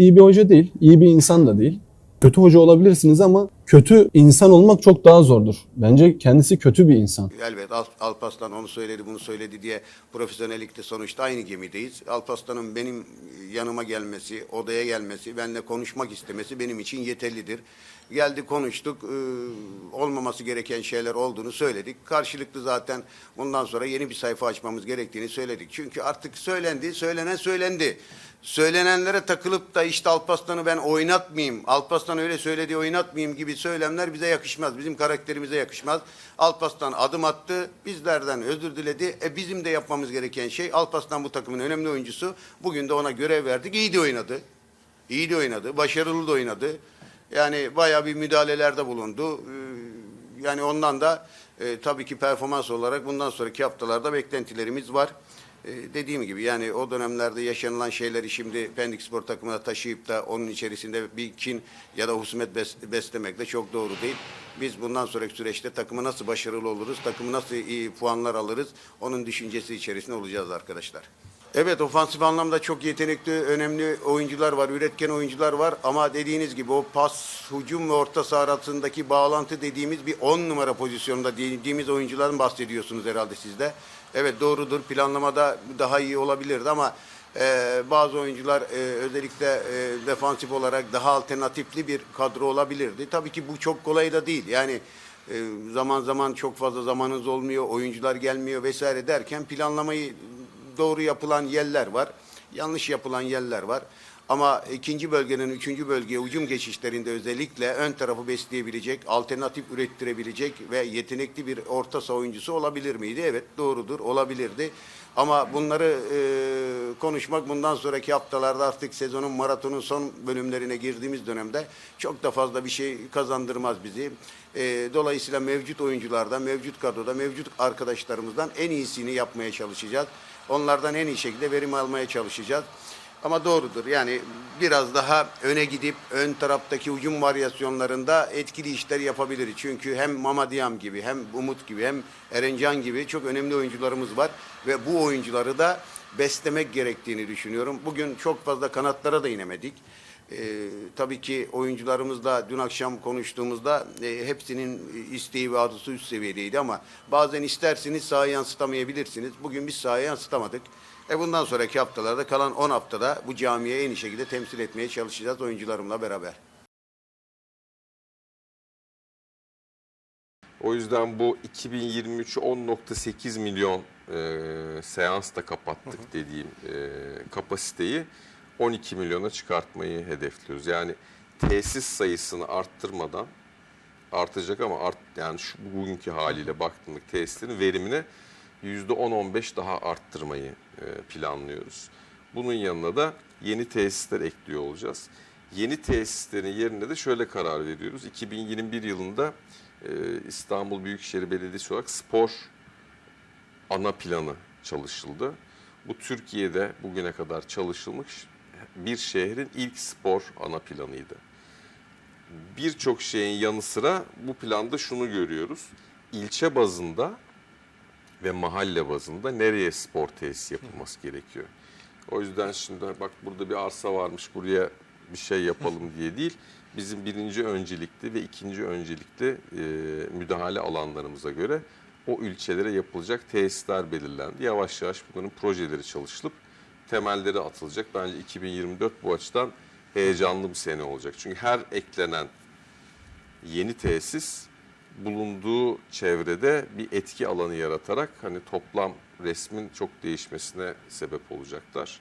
iyi bir hoca değil, iyi bir insan da değil. Kötü hoca olabilirsiniz ama kötü insan olmak çok daha zordur. Bence kendisi kötü bir insan. Elbet Al- Alparslan onu söyledi bunu söyledi diye profesyonellikte sonuçta aynı gemideyiz. Alparslan'ın benim yanıma gelmesi, odaya gelmesi, benimle konuşmak istemesi benim için yeterlidir. Geldi konuştuk, ee, olmaması gereken şeyler olduğunu söyledik. Karşılıklı zaten bundan sonra yeni bir sayfa açmamız gerektiğini söyledik. Çünkü artık söylendi, söylenen söylendi. Söylenenlere takılıp da işte Alparslan'ı ben oynatmayayım, Alparslan öyle söyledi oynatmayayım gibi söylemler bize yakışmaz. Bizim karakterimize yakışmaz. Alparslan adım attı, bizlerden özür diledi. E bizim de yapmamız gereken şey Alparslan bu takımın önemli oyuncusu. Bugün de ona görev verdik. İyi de oynadı. İyi de oynadı, başarılı da oynadı. Yani bayağı bir müdahalelerde bulundu. Ee, Yani ondan da e, tabii ki performans olarak bundan sonraki haftalarda beklentilerimiz var. Ee, dediğim gibi yani o dönemlerde yaşanılan şeyleri şimdi Pendik Spor takımına taşıyıp da onun içerisinde bir kin ya da husumet bes- beslemek de çok doğru değil. Biz bundan sonraki süreçte takımı nasıl başarılı oluruz, takımı nasıl iyi puanlar alırız onun düşüncesi içerisinde olacağız arkadaşlar. Evet ofansif anlamda çok yetenekli, önemli oyuncular var, üretken oyuncular var ama dediğiniz gibi o pas, hücum ve orta saha arasındaki bağlantı dediğimiz bir 10 numara pozisyonunda dediğimiz oyuncuların bahsediyorsunuz herhalde siz de. Evet doğrudur planlamada daha iyi olabilirdi ama e, bazı oyuncular e, özellikle e, defansif olarak daha alternatifli bir kadro olabilirdi. Tabii ki bu çok kolay da değil yani e, zaman zaman çok fazla zamanınız olmuyor, oyuncular gelmiyor vesaire derken planlamayı doğru yapılan yerler var, yanlış yapılan yerler var. Ama ikinci bölgenin üçüncü bölgeye hücum geçişlerinde özellikle ön tarafı besleyebilecek, alternatif ürettirebilecek ve yetenekli bir orta saha oyuncusu olabilir miydi? Evet doğrudur olabilirdi. Ama bunları e, konuşmak bundan sonraki haftalarda artık sezonun maratonun son bölümlerine girdiğimiz dönemde çok da fazla bir şey kazandırmaz bizi. E, dolayısıyla mevcut oyuncularda, mevcut kadroda, mevcut arkadaşlarımızdan en iyisini yapmaya çalışacağız. Onlardan en iyi şekilde verim almaya çalışacağız. Ama doğrudur yani biraz daha öne gidip ön taraftaki hücum varyasyonlarında etkili işler yapabiliriz. Çünkü hem Mamadiyam gibi hem Umut gibi hem Erencan gibi çok önemli oyuncularımız var. Ve bu oyuncuları da beslemek gerektiğini düşünüyorum. Bugün çok fazla kanatlara da inemedik. Ee, tabii ki oyuncularımızla dün akşam konuştuğumuzda e, hepsinin isteği ve arzusu üst seviyedeydi ama bazen isterseniz sahaya yansıtamayabilirsiniz. Bugün biz sahaya yansıtamadık. E bundan sonraki haftalarda kalan 10 haftada bu camiye en iyi şekilde temsil etmeye çalışacağız oyuncularımla beraber. O yüzden bu 2023'ü 10.8 milyon e, seansla kapattık dediğim e, kapasiteyi 12 milyona çıkartmayı hedefliyoruz. Yani tesis sayısını arttırmadan artacak ama art, yani şu bugünkü haliyle baktığımda tesislerin verimini %10-15 daha arttırmayı e, planlıyoruz. Bunun yanına da yeni tesisler ekliyor olacağız. Yeni tesislerin yerine de şöyle karar veriyoruz. 2021 yılında e, İstanbul Büyükşehir Belediyesi olarak spor ana planı çalışıldı. Bu Türkiye'de bugüne kadar çalışılmış bir şehrin ilk spor ana planıydı. Birçok şeyin yanı sıra bu planda şunu görüyoruz. İlçe bazında ve mahalle bazında nereye spor tesisi yapılması gerekiyor. O yüzden şimdi bak burada bir arsa varmış buraya bir şey yapalım diye değil. Bizim birinci öncelikli ve ikinci öncelikli e, müdahale alanlarımıza göre o ilçelere yapılacak tesisler belirlendi. Yavaş yavaş bunların projeleri çalışılıp temelleri atılacak. Bence 2024 bu açıdan heyecanlı bir sene olacak. Çünkü her eklenen yeni tesis bulunduğu çevrede bir etki alanı yaratarak hani toplam resmin çok değişmesine sebep olacaklar.